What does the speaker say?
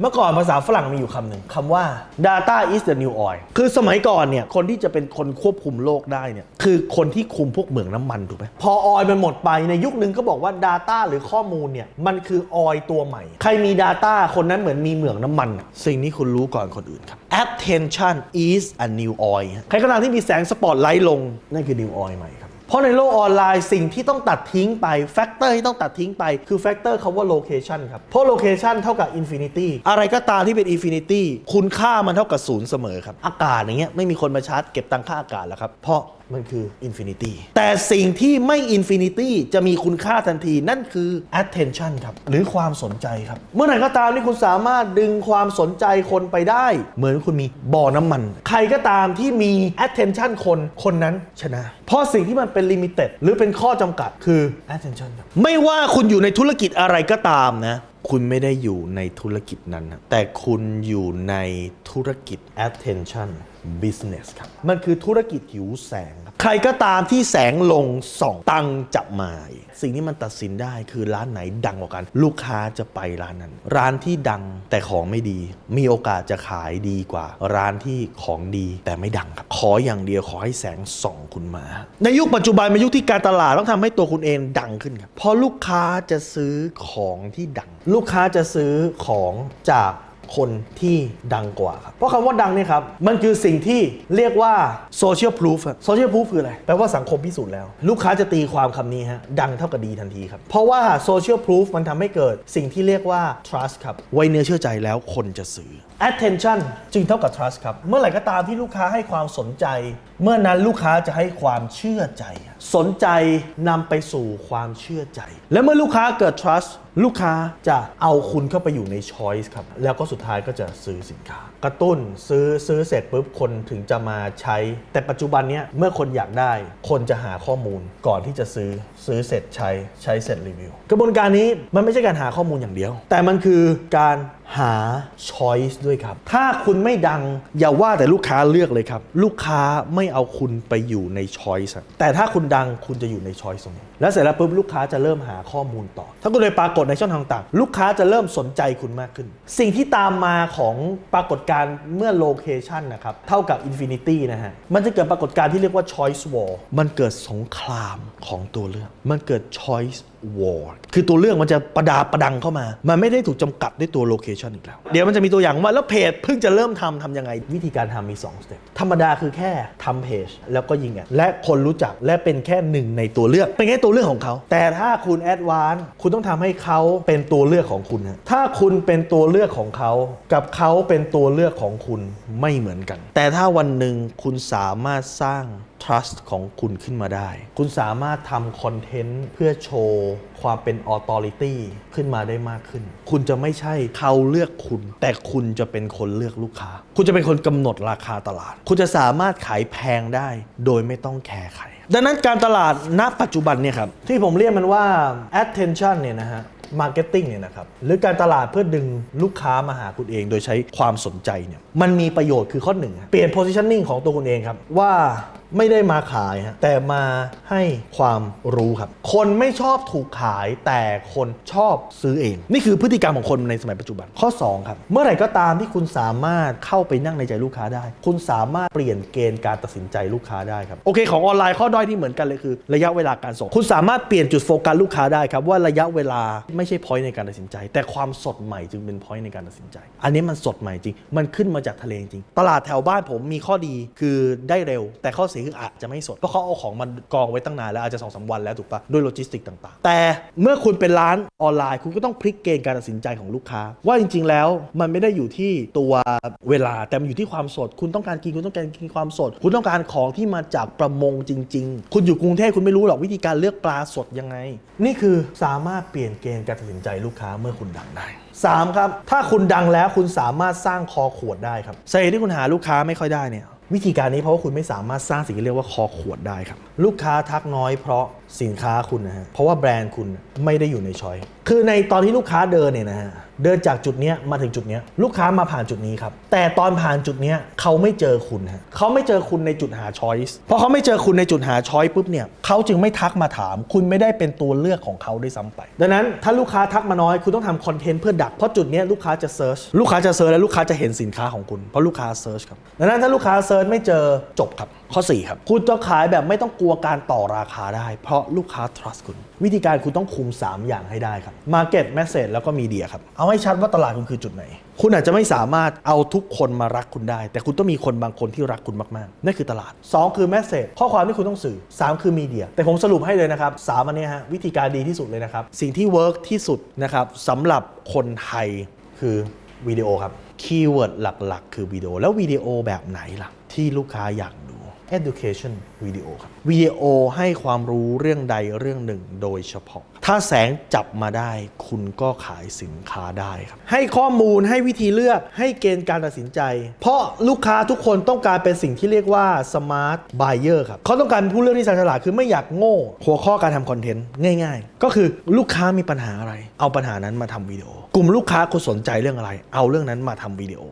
เมื่อก่อนภาษาฝรั่งมีอยู่คำหนึ่งคำว่า data is the new oil คือสมัยก่อนเนี่ย คนที่จะเป็นคนควบคุมโลกได้เนี่ย คือคนที่คุมพวกเหมืองน้ำมันถูกไหมพอออยมันหมดไปในยุคนึงก็บอกว่า Data หรือข้อมูลเนี่ย มันคือออยตัวใหม่ ใครมี Data คนนั้นเหมือนมีเหมืองน้ำมันอะสิ่งนี้คุณรู้ก่อนคนอื่นครับ attention is a new oil ใครก็ตามที่มีแสงสปอตไลท์ลงนั่นคือ new oil ใหม่ครับ เพราะในโลกออนไลน์สิ่งที่ต้องตัดทิ้งไปแฟกเตอร์ที่ต้องตัดทิ้งไปคือแฟกเตอร์คาว่าโลเคชันครับ เพราะโลเคชันเท่ากับอินฟินิตี้อะไรก็ตามที่เป็นอินฟินิตี้คุณค่ามันเท่ากับศูนย์เสมอครับ อากาศอย่างเงี้ยไม่มีคนมาชาร์จเก็บตังค่าอากาศแล้วครับ เพราะ มันคืออินฟินิตี้แต่สิ่งที่ไม่อินฟินิตี้จะมีคุณค่าทันทีนั่นคือ attention ครับหรือความสนใจครับ เมื่อไหร่ก็ตามที่คุณสามารถดึงความสนใจคนไปได้ เหมือนคุณมีบ่อน้ำมัน ใครก็ตามที่มี attention คนคนนั้นชนะ เพราะสิ่งที่มันเป็น limited หรือเป็นข้อจำกัดคือ attention ครับไม่ว่าคุณอยู่ในธุรกิจอะไรก็ตามนะคุณไม่ได้อยู่ในธุรกิจนั้นนะแต่คุณอยู่ในธุรกิจ attention business ครับ มันคือธุรกิจหิวแสง ใครก็ตามที่แสงลงส่องตังค์จะมาสิ่งที่มันตัดสินได้คือร้านไหนดังกว่ากัน ลูกค้าจะไปร้านนั้น ร้านที่ดังแต่ของไม่ดี มีโอกาสจะขายดีกว่า ร้านที่ของดีแต่ไม่ดังครับขออย่างเดียวขอให้แสงส่องคุณมา ในยุคปัจจุบันเป็นยุคที่การตลาดต้องทำให้ตัวคุณเองดังขึ้นครับเพราะลูกค้าจะซื้อของที่ดัง ลูกค้าจะซื้อของจาก คนที่ดังกว่าครับ เพราะคำว่าดังเนี่ยครับ มันคือสิ่งที่เรียกว่า social proof โซเชียลพ o ูฟคืออะไร แปลว่าสังคมพิสูจน์แล้ว ลูกค้าจะตีความคำนี้ฮะ ดังเท่ากับดีทันทีครับ เพราะว่า social proof มันทำให้เกิดสิ่งที่เรียกว่า trust ครับ ไว้เนื้อเชื่อใจแล้วคนจะซื้อ attention จึงเท่ากับ trust ครับ เมื่อไหร่ก็ตามที่ลูกค้าให้ความสนใจ เมื่อนั้นลูกค้าจะให้ความเชื่อใจ สนใจนำไปสู่ความเชื่อใจ และเมื่อลูกค้าเกิด trust ลูกค้าจะเอาคุณเข้าไปอยู่ในช้อยส์ครับ แล้วก็สุดท้ายก็จะซื้อสินค้า กระตุ้นซื้อซื้อเสร็จปุ๊บคนถึงจะมาใช้ แต่ปัจจุบันเนี้ยเมื่อคนอยากได้ คนจะหาข้อมูลก่อนที่จะซื้อซื้อเสร็จใช้ใช้เสร็จรีวิว กระบวนการนี้มันไม่ใช่การหาข้อมูลอย่างเดียว แต่มันคือการหา choice ด้วยครับ ถ้าคุณไม่ดังอย่าว่าแต่ลูกค้าเลือกเลยครับ ลูกค้าไม่เอาคุณไปอยู่ใน choice แต่ถ้าคุณดังคุณจะอยู่ใน choice ตรงนี้แล้วเสร็จแล้วปุ๊บลูกค้าจะเริ่มหาข้อมูลต่อ ถ้าคุณไปปรากฏในช่องทางต่างลูกค้าจะเริ่มสนใจคุณมากขึ้น สิ่งที่ตามมาของปรากฏการณ์เมื่อ location นะครับเท่ากับ infinity นะฮะมันจะเกิดปรากฏการณ์ที่เรียกว่า choice war มันเกิดสงครามของตัวเลือก มันเกิด choice war คือตัวเลือกมันจะประดาประดังเข้ามา มันไม่ได้ถูกจำกัดด้วยตัว location อีกแล้ว เดี๋ยวมันจะมีตัวอย่างว่า แล้วเพจเพิ่งจะเริ่มทำทำยังไง วิธีการทำมี2สเต็ปธรรมดาคือแค่ทำเพจแล้วก็ยิงแอดและคนรู้จักและเป็นแค่หนึ่งในตัวเลือก เป็นแค่ตัวเลือกของเขา แต่ถ้าคุณแอดวานคุณต้องทำให้เขาเป็นตัวเลือกของคุณนะถ้าคุณเป็นตัวเลือกของเขา กับเขาเป็นตัวเลือกของคุณไม่เหมือนกัน แต่ถ้าวันหนึ่งคุณสามารถสร้าง trust ของคุณขึ้นมาได้ คุณสามารถทำคอนเทนต์เพื่อโชว์ความเป็น authority ขึ้นมาได้มากขึ้น คุณจะไม่ใช่เขาเลือกคุณ แต่คุณจะเป็นคนเลือกลูกค้า คุณจะเป็นคนกำหนดราคาตลาด คุณจะสามารถขายแพงได้ โดยไม่ต้องแคร์ใคร ดังนั้นการตลาดณปัจจุบันเนี่ยครับที่ผมเรียกมันว่า attention เนี่ยนะฮะมาร์เก็ตติ้งเนี่ยนะครับหรือการตลาดเพื่อดึงลูกค้ามาหาคุณเอง โดยใช้ความสนใจเนี่ยมันมีประโยชน์คือข้อหนึ่งเปลี่ยน positioning ของตัวคุณเองครับ ว่า ไม่ได้มาขายฮะแต่มาให้ความรู้ครับ คนไม่ชอบถูกขายแต่คนชอบซื้อเอง นี่คือพฤติกรรมของคนในสมัยปัจจุบันข้อ 2 ครับ เมื่อไหร่ก็ตามที่คุณสามารถเข้าไปนั่งในใจลูกค้าได้ คุณสามารถเปลี่ยนเกณฑ์การตัดสินใจลูกค้าได้ครับโอเคของออนไลน์ข้อด้อยที่เหมือนกันเลยคือ ระยะเวลาการส่ง คุณสามารถเปลี่ยนจุดโฟกัสลูกค้าได้ครับว่าระยะเวลาไม่ใช่พอยต์ในการตัดสินใจ แต่ความสดใหม่จึงเป็นพอยต์ในการตัดสินใจ อันนี้มันสดใหม่จริง มันขึ้นมาจากทะเลจริง ตลาดแถวบ้านผมมีข้อดีคือได้เร็ว แต่ข้อเสียคืออาจจะไม่สดเพราะเขาเอาของมันกองไว้ตั้งนานแล้วอาจจะสองสาวันแล้วถูกปะด้วยโลจิสติกต่างๆ แต่เมื่อคุณเป็นร้านออนไลน์ คุณก็ต้องพลิกเกณฑ์การตัดสินใจของลูกค้า ว่าจริง ๆ แล้วมันไม่ได้อยู่ที่ตัวเวลาแต่มันอยู่ที่ความสด คุณต้องการกินคุณต้องการกินความสด คุณต้องการของที่มาจากประมงจริง ๆ คุณอยู่กรุงเทพคุณไม่รู้หรอกวิธีการเลือกปลาสดยังไง นี่คือสามารถเปลี่ยนเกณฑ์การตัดสินใจลูกค้าเมื่อคุณดังได้ 3 ครับ ถ้าคุณดังแล้วคุณสามารถสร้างคอขวดได้ครับสาเหตุที่คุณหาลูกค้าไม่ค่อยได้เนี่ย วิธีการนี้เพราะว่าคุณไม่สามารถสร้างสิ่งที่เรียกว่าคอขวดได้ครับ ลูกค้าทักน้อยเพราะสินค้าคุณนะฮะเพราะว่าแบรนด์คุณไม่ได้อยู่ในช้อยคือในตอนที่ลูกค้าเดินเนี่ยนะฮะเดินจากจุดนี้มาถึงจุดนี้ลูกค้ามาผ่านจุดนี้ครับ แต่ตอนผ่านจุดนี้เขาไม่เจอคุณฮะเขาไม่เจอคุณในจุดหาช้อยส์พอเขาไม่เจอคุณในจุดหาช้อยปุ๊บเนี่ยเขาจึงไม่ทักมาถาม คุณไม่ได้เป็นตัวเลือกของเขาด้วยซ้ำไป ดังนั้นถ้าลูกค้าทักมาน้อยคุณต้องทำคอนเทนต์เพื่อดักเพราะจุดนี้ลูกค้าจะเซิร์ชลูกค้าจะเซิร์ชและลูกค้าจะเห็นสินค้าของคุณเพราะลูกค้าเซิร์ชครับดังนั้นถ้าลูกค้าเซิร์ชไม่เจอจบครับ ข้อ 4 ครับ คุณจะขายแบบไม่ต้องกลัวการต่อราคาได้ เพราะลูกค้า trust คุณ วิธีการคุณต้องคุม 3 อย่างให้ได้ครับ Market Message แล้วก็ Media ครับ เอาให้ชัดว่าตลาดคุณคือจุดไหน คุณอาจจะไม่สามารถเอาทุกคนมารักคุณได้ แต่คุณต้องมีคนบางคนที่รักคุณมากๆนั่นคือตลาด 2 คือ Message ข้อความที่คุณต้องสื่อ 3 คือ Media แต่ผมสรุปให้เลยนะครับสามอันเนี้ยฮะวิธีการดีที่สุดเลยนะครับสิ่งที่เวิร์กที่สุดนะครับสำหรับคนไทยคือวิดีโอครับคีย์เวิร์ดหลัก ๆ คือวิดีโอแล้ววิดีโอแบบไหนล่ะที่ลูกค้าอยากดู education วิดีโอครับวิดีโอให้ความรู้เรื่องใดเรื่องหนึ่งโดยเฉพาะ ถ้าแสงจับมาได้คุณก็ขายสินค้าได้ครับ ให้ข้อมูลให้วิธีเลือกให้เกณฑ์การตัดสินใจ เพราะลูกค้าทุกคนต้องการเป็นสิ่งที่เรียกว่า smart buyer ครับเขาต้องการผู้เลือกที่ฉลาดคือไม่อยากโง่ หัวข้อการทำคอนเทนต์ง่าย ๆ ก็คือลูกค้ามีปัญหาอะไร เอาปัญหานั้นมาทำวิดีโอ กลุ่มลูกค้าคุณสนใจเรื่องอะไร เอาเรื่องนั้นมาทำวิดีโอ